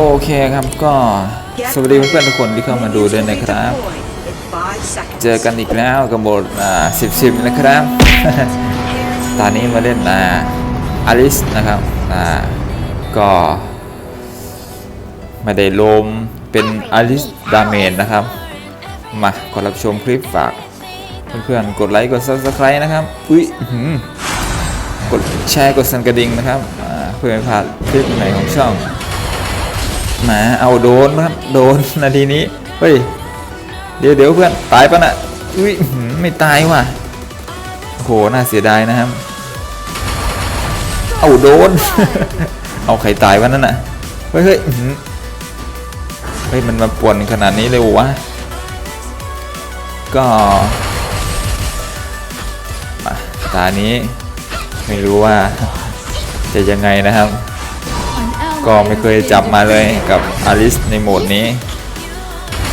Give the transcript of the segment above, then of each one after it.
โอเคครับก็สวัสดีเพื่อนๆทุกคนที่เข้ามาดูด้วยนะครับ เจอกันอีกแล้วกับบทอ่าสิบสิบนะครับ ตอนนี้มาเล่นอ่าอลิสนะครับอ่าก็ไม่ได้ลมเป็นอลิสดาเมนนะครับ มากดรับชมคลิปฝากเพื่อนๆกดไลค์กด subscribe นะครับ อุ้ยกดแชร์กดสั่นกระดิ่งนะครับเพื่อไม่พลาดคลิปใหม่ของช่อง มาเอาโดนครับโดนนาทีนี้เฮ้ยเดี๋ยวเดี๋ยวเพื่อนตายปะน่ะอุ้ยไม่ตายว่ะโอ้โหน่าเสียดายนะครับ เอาโดน เอาใครตายวะนั่นน่ะเฮ้ยเฮ้ยเฮ้ยมันมาป่วนขนาดนี้เลยวะก็ตานี้ไม่รู้ว่าจะยังไงนะครับ ก็ไม่เคยจับมาเลยกับอลิสในโหมดนี้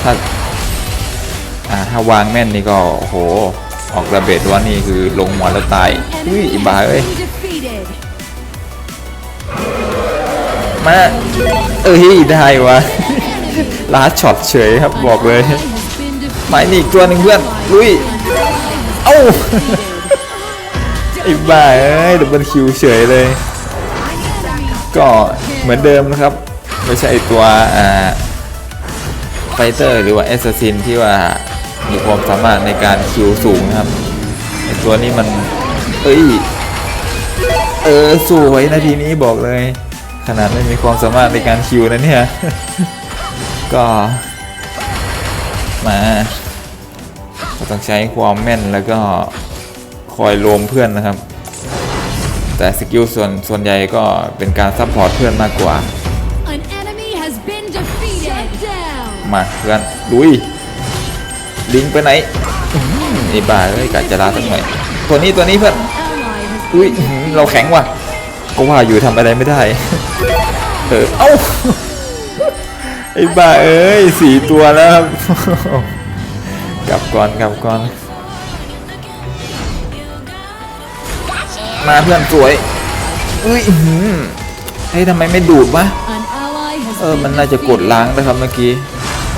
ถ้าอ่าถ้าวางแม่นนี่ก็โอ้โห ออกระเบิดว่านี่คือลงหัวแล้วตายอุ้ยอีบาเอ้ยมาเอ้ยได้วะลาช็อตเฉยครับบอกเลยหมายนี่อีกตัวหนึ่งเพื่อนลุยเอ้าไอ้บ้าเอ้ยดับเบิลคิวเฉยเลย ก็ เหมือนเดิมนะครับ ไม่ใช่ตัวไฟเตอร์หรือว่าแอสซัสซินที่ว่ามีความสามารถในการคิวสูงนะครับไอตัวนี้มัน เอ้ย เออสวยนาทีนี้บอกเลย ขนาดไม่มีความสามารถในการคิวนะเนี่ย ก็ มาต้องใช้ความแม่นแล้วก็คอยโลมเพื่อนนะครับ แต่สกิลส่วนส่วนใหญ่ก็เป็นการซัพพอร์ตเพื่อนมากกว่า An enemy has been defeated. down. มาเพื่อนลุย ลิงไปไหนอื้อหือไอ้บ้าเอ้ยกะจะลาสักหน่อย ตัวนี้ตัวนี้เพื่อน Ally has อุ้ยอื้อหือเราแข็งว่ะ ก็ว่าอยู่ทำอะไรไม่ได้ เออ เอ้า ไอ้บ้าเอ้ยสี่ตัวแล้วครับ กลับก่อนกลับก่อน มาเพื่อนสวยอุ้ยอื้อหือเฮ้ยทำไมไม่ดูดวะ an ally has เออ been มันน่าจะกดล้างนะครับเมื่อกี้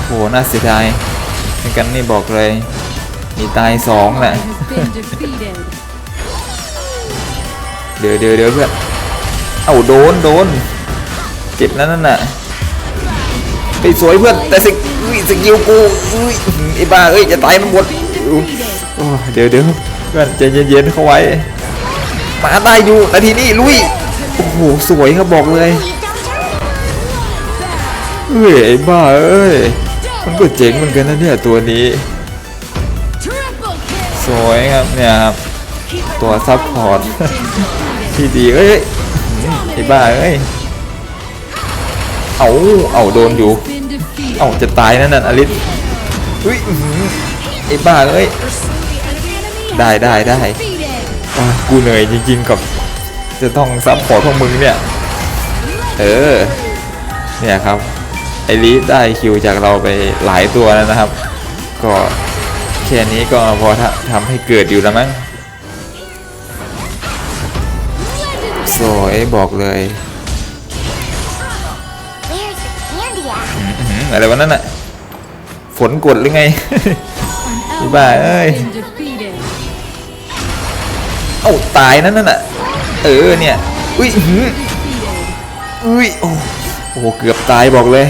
โหน่าเสียดายในกันนี่บอกเลยมีตายสองแหละ has been defeated. เดี๋ยวเดี๋ยวเดี๋ยวเพื่อนเอาโดนโดนเจ็บนั่นน่ะไปสวยเพื่อนแต่สิอุ้ยสกิลกูอุ้ยไอ้บ้าเอ้ยจะตายมันหมดอุ๊ยโอ้เดี๋ยวเดี๋ยวเพื่อนใจเย็นๆเข้าไว้ มาได้อยู่นาทีนี้ลุยโอ้โหสวยครับบอกเลยเอ้ยไอ้บ้าเอ้ยมันก็เจ๋งเหมือนกันนะเนี่ยตัวนี้ สวยครับเนี่ยครับตัวซัพพอร์ตที่ดีเอ้ยไอ้บ้าเอ้ยเอาเอาโดนอยู่เอาจะตายนั่นน่ะอลิสอุ้ยไอ้บ้าเอ้ยได้ได้ได้ กูเหนื่อยจริงๆกับจะต้องซัพพอร์ตพวกมึงเนี่ย เออ เนี่ยครับ ไอริได้คิวจากเราไปหลายตัวแล้วนะครับ ก็แค่นี้ก็พอทำให้เกิดอยู่แล้วมั้งสวยบอกเลยอะไรวะนั่นน่ะ ฝนกดหรือไง An Bye, ally ơi. has been defeated. เอ้าตายนั่นน่ะเออเนี่ยอุ้ยอื้อหือ Defeated. อุ้ยโอ้โหเกือบตายบอกเลย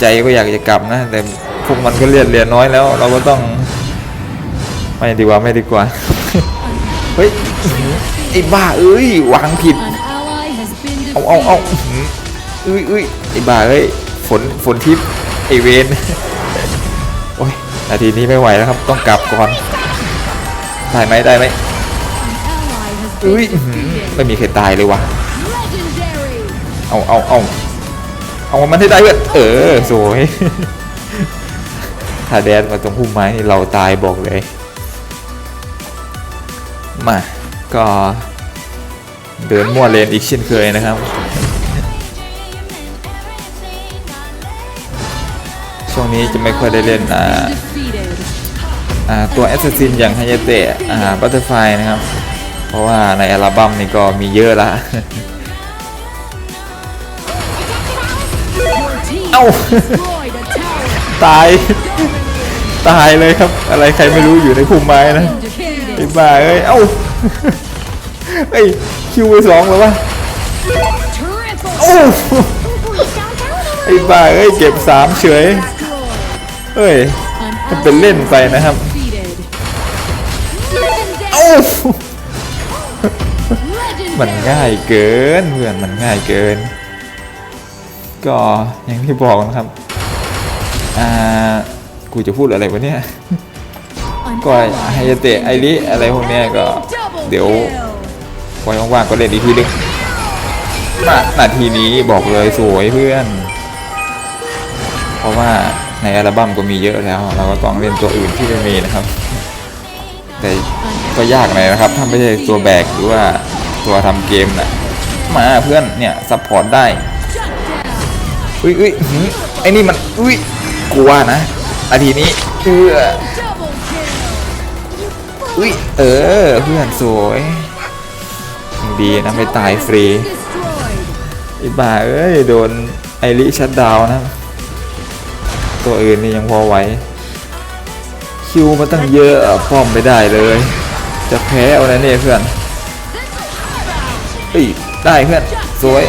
ใจก็อยากจะกลับนะ แต่พวกมันก็เลียนเรียนน้อยแล้ว เราก็ต้อง ไม่ดีกว่าไม่ดีกว่าเฮ้ยไอ้บ้าเอ้ยวางผิดเอาเอาเอา defeated. อื้อหืออุ้ยอุ้ยไอ้บ้าเอ้ยฝนฝนทิพย์ไอเวนโอ้ยนาทีนี้ไม่ไหวแล้วครับ ต้องกลับก่อน ได้ไหมได้ไหมอุ้ยไม่มีใครตายเลยวะเอาเอาเอาเอามันให้ได้เพื่อนเออสวยถ้าแดนมาตรงพุ่มไม้นี่เราตายบอกเลย มา ก็เดินมั่วเลนอีกเช่นเคยนะครับ ช่วงนี้จะไม่ค่อยได้เล่นอ่า ตัวแอสซัสซินอย่างไฮยาเตะอ่าบัตเตอร์ไฟนะครับ เพราะว่าในอัลบั้มนี่ก็มีเยอะละ team Ow. destroyed a tower. ตาย ตายเลยครับ อะไรใครไม่รู้อยู่ในพุ่มไม้นะไอ้บ้าเอ้ย เอ้าเอ้ยคิวไปสองแล้ววะโอ้ไอ้บ้าเอ้ย เก็บสามเฉยเอ้ยมันเป็นเล่นไปนะครับ มันง่ายเกินเพื่อนมันง่ายเกิน ก็อย่างที่บอกนะครับ อ่า กูจะพูดอะไรวะเนี่ย ก็ไฮยาเตะไอริอะไรพวกเนี้ยก็ เดี๋ยวไว้ว่างๆก็เล่นอีกทีนึงมานาทีนี้บอกเลยสวยเพื่อน เพราะว่าในอัลบั้มก็มีเยอะแล้ว เราก็ต้องเล่นตัวอื่นที่ไม่มีนะครับ แต่ก็ยากหน่อยนะครับ ถ้าไม่ใช่ตัวแบกหรือว่า ตัวทำเกมนะมาเพื่อนเนี่ยซัพพอร์ตได้อุ้ยอุ้ยไอ้นี่มันอุ้ยกลัวนะนาทีนี้เอออุ้ยเออเพื่อนสวยดีนะไม่ตายฟรีอ้บ้าเอ้ยโดนไอริชัดดาวนะ ตัวอื่นนี่ยังพอไหวคิวมาตั้งเยอะอะป้อมไม่ได้เลย จะแพ้เอานะเนี่ยเพื่อน เอ้ยได้เพื่อนสวย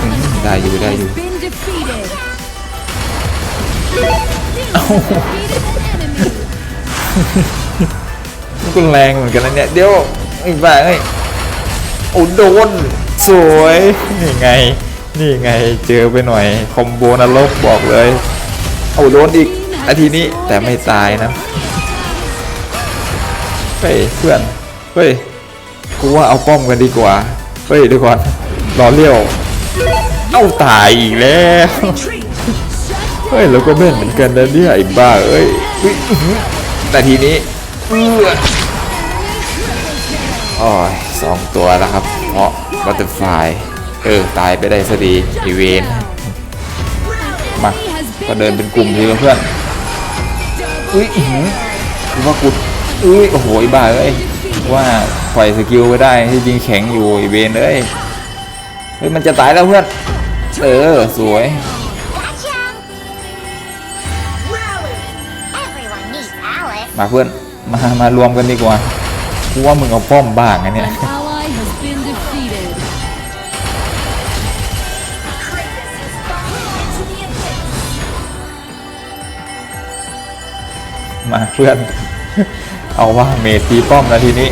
อืมได้อยู่ได้อยู่เอ้ามันก็แรงเหมือนกันนะเนี่ยเดี๋ยวไอ้บ้าเอ้ยโอ้โดนสวยนี่ไง นี่ไงเจอไปหน่อยคอมโบนรกบอกเลยเอาโดนอีกนาทีนี้แต่ไม่ตายนะเฮ้ยเพื่อนเฮ้ยกูว่าเอาป้อมกันดีกว่า เฮ้ยเดี๋ยวก่อนรอเลี้ยวเอาตายอีกแล้วเฮ้ยเราก็แม่นเหมือนกันนะเนี่ยไอ้บ้าเอ้ยอุ๊ยอื้อหือนาทีนี้อื้อโอ้ยสองตัวแล้วครับ เพราะบัตเตอร์ไฟเออตายไปได้ซะดีอีเวนมาก็เดินเป็นกลุ่มทีละเพื่อนอุ้ยหือคือว่ากูอุ้ยโอ้โหไอ้บ้าเอ้ย ว่าปล่อยสกิลไปได้ที่จริงแข็งอยู่ไอีเวนเอ้ยเฮ้ยมันจะตายแล้วเพื่อนเออสวย Gotcha. Everyone needs Alice. มาเพื่อนมามารวมกันดีกว่ากูว่ามึงเอาป้อมบ้างนะเนี่ย An ally has been defeated. มาเพื่อน เอาว่าเมจตีป้อมนาทีนี้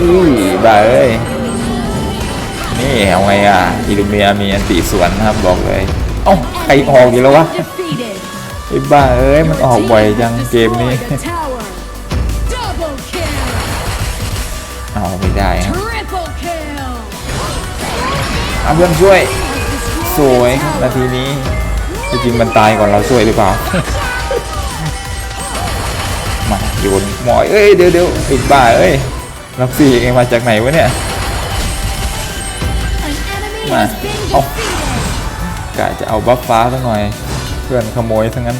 อุ้ยบ้าเอ้ย นี่เอาไงอะ อิลูเมียมีอันติสวนนะครับบอกเลย เอ้าใครออกอีกแล้ววะไอ้บ้าเอ้ย มันออกบ่อยจังเกมนี้เอาไม่ได้ครับ Triple kill. เอาเพื่อนช่วย สวยครับ tower. นาทีนี้จริงมันตายก่อนเราช่วยหรือเปล่า โยนหมอยเอ้ยเดี๋ยวเดี๋ยวไอ้บ้าเอ้ยรับสี่เองมาจากไหนวะเนี่ย An enemy Mà. has been Ồ. defeated. กะจะเอาบัฟฟ้าซะหน่อย เพื่อนขโมยทั้งนั้น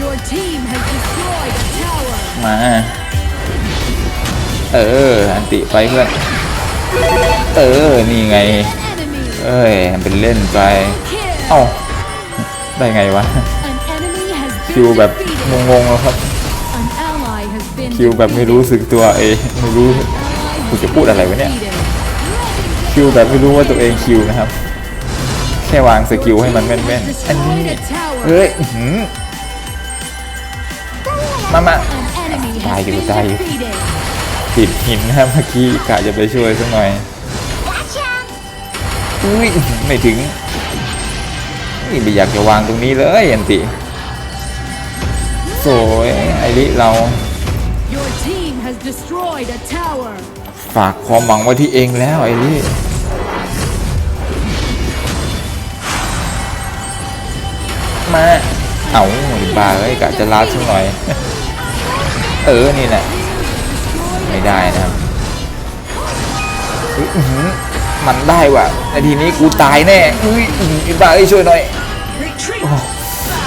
Your team has destroyed a tower. มาเอออันติไปเพื่อนเออนี่ไง An enemy. เอ้ยทำเป็นเล่นไป Kill. เอ้าได้ไงวะ An enemy has คิว been แบบ defeated. งงๆแล้วครับ คิวแบบไม่รู้สึกตัวเองไม่รู้กูจะพูดอะไรวะเนี่ยคิวแบบไม่รู้ว่าตัวเองคิวนะครับ แค่วางสกิลให้มันแม่นๆอันนี้เฮ้ยหืมามาตายอยู่ตายอยู่ติดหินนะเมื่อกี้กะจะไปช่วยสักหน่อยอุ้ยไม่ถึงนี่ไม่อยากจะวางตรงนี้เลยอันติสวยไอริเรา destroyed a tower. ฝากความหวังไว้ที่เองแล้วไอริมา เอาไอ้บ้าเอ้ยกะจะลาดสักหน่อย เออ นี่แหละ ไม่ได้นะครับอุ๊ยอื้อหือมันได้ว่ะนาทีนี้กูตายแน่อุ้ยอื้อหือไอ้บ้าเอ้ยช่วยหน่อย โอ้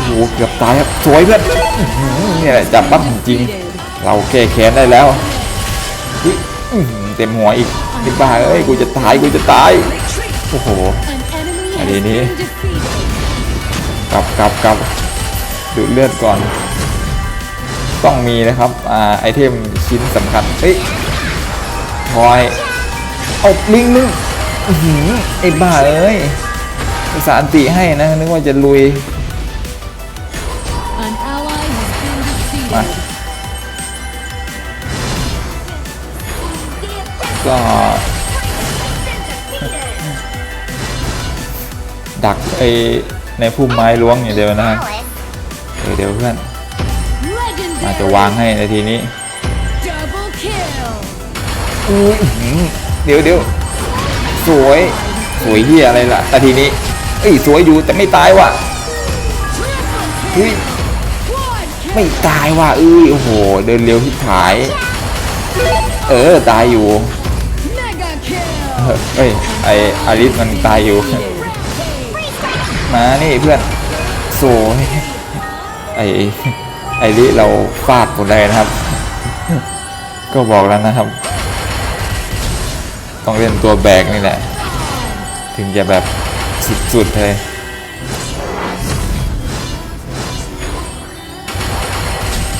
โห เกือบตายครับสวยเพื่อนอื้อหือเนี่ยแหละจับปั๊บจริงๆ เราแก้แค้นได้แล้วเต็มหัวอีกไอ้บ้าเอ้ยกูจะตายกูจะตายโอ้โห An enemy Ở đây has đi. been defeated. กลับกลับกลับดูเลือดก่อน ต้องมีนะครับอ่าไอเทมชิ้นสำคัญเฮ้ยพลอยเอาลิงนึงอไอ้บ้าเอ้ยภาษาอันติให้นะนึกว่าจะลุยมา ก็ดักไอในพุ่มไม้ล้วงอย่างเดียวนะครับ Alice. เดี๋ยวเพื่อนอาจจะวางให้ในทีนี้เดี๋ยวเดี๋ยวสวยสวยเฮียอะไรล่ะแต่ทีนี้เอ้ยสวยอยู่แต่ไม่ตายว่ะเฮ้ยไม่ตายว่ะเอ้ยโอ้โหเดินเร็วที่ขาย เออตายอยู่ เอ้ยไออาริสมันตายอยู่ มานี่เพื่อนสวยไอไอริเราฟาดหมดเลยนะครับ ก็บอกแล้วนะครับ ต้องเล่นตัวแบกนี่แหละ ถึงจะแบบสุดๆเลย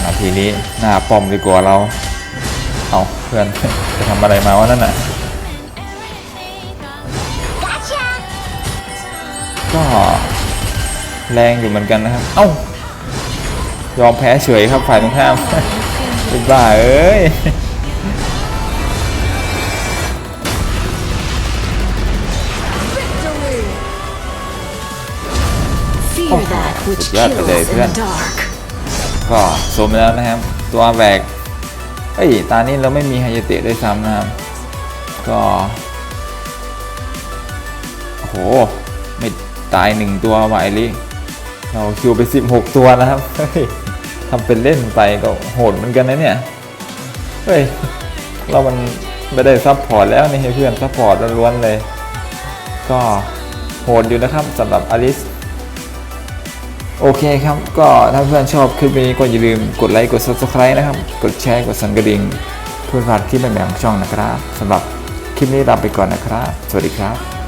มาทีนี้หน้าป้อมดีกว่าเรา เอาเพื่อนจะทำอะไรมาวะนั่นน่ะ ก็แรงอยู่เหมือนกันนะครับ เอ้ายอมแพ้เฉยครับฝ่ายตรงข้ามเป็นบ้าเอ้ย Fear that which Yeah, but they- kills in yeah. the dark. ก็สมแล้วนะครับ ตัวแบกเอ้ยตานี้เราไม่มีไฮยาเตะด้วยซ้ำนะครับ ก็โอ้โหไม่ ตายหนึ่งตัวว่ะไอริเราคิวไป 16 ตัวนะครับ เฮ้ยทำเป็นเล่นไปก็โหดเหมือนกันนะเนี่ย เฮ้ย เรามันไม่ได้ซับพอร์ตแล้วนี่ให้เพื่อนซับพอร์ตล้วนๆเลย ก็โหดอยู่นะครับสำหรับอลิสโอเคครับ ก็ถ้าเพื่อนชอบคลิปนี้ก็อย่าลืมกดไลค์กด subscribe นะครับ กดแชร์กดสั่นกระดิ่งเพื่อพลาดคลิปใหม่ๆของช่องนะครับสำหรับคลิปนี้ลาไปก่อนนะครับ สวัสดีครับ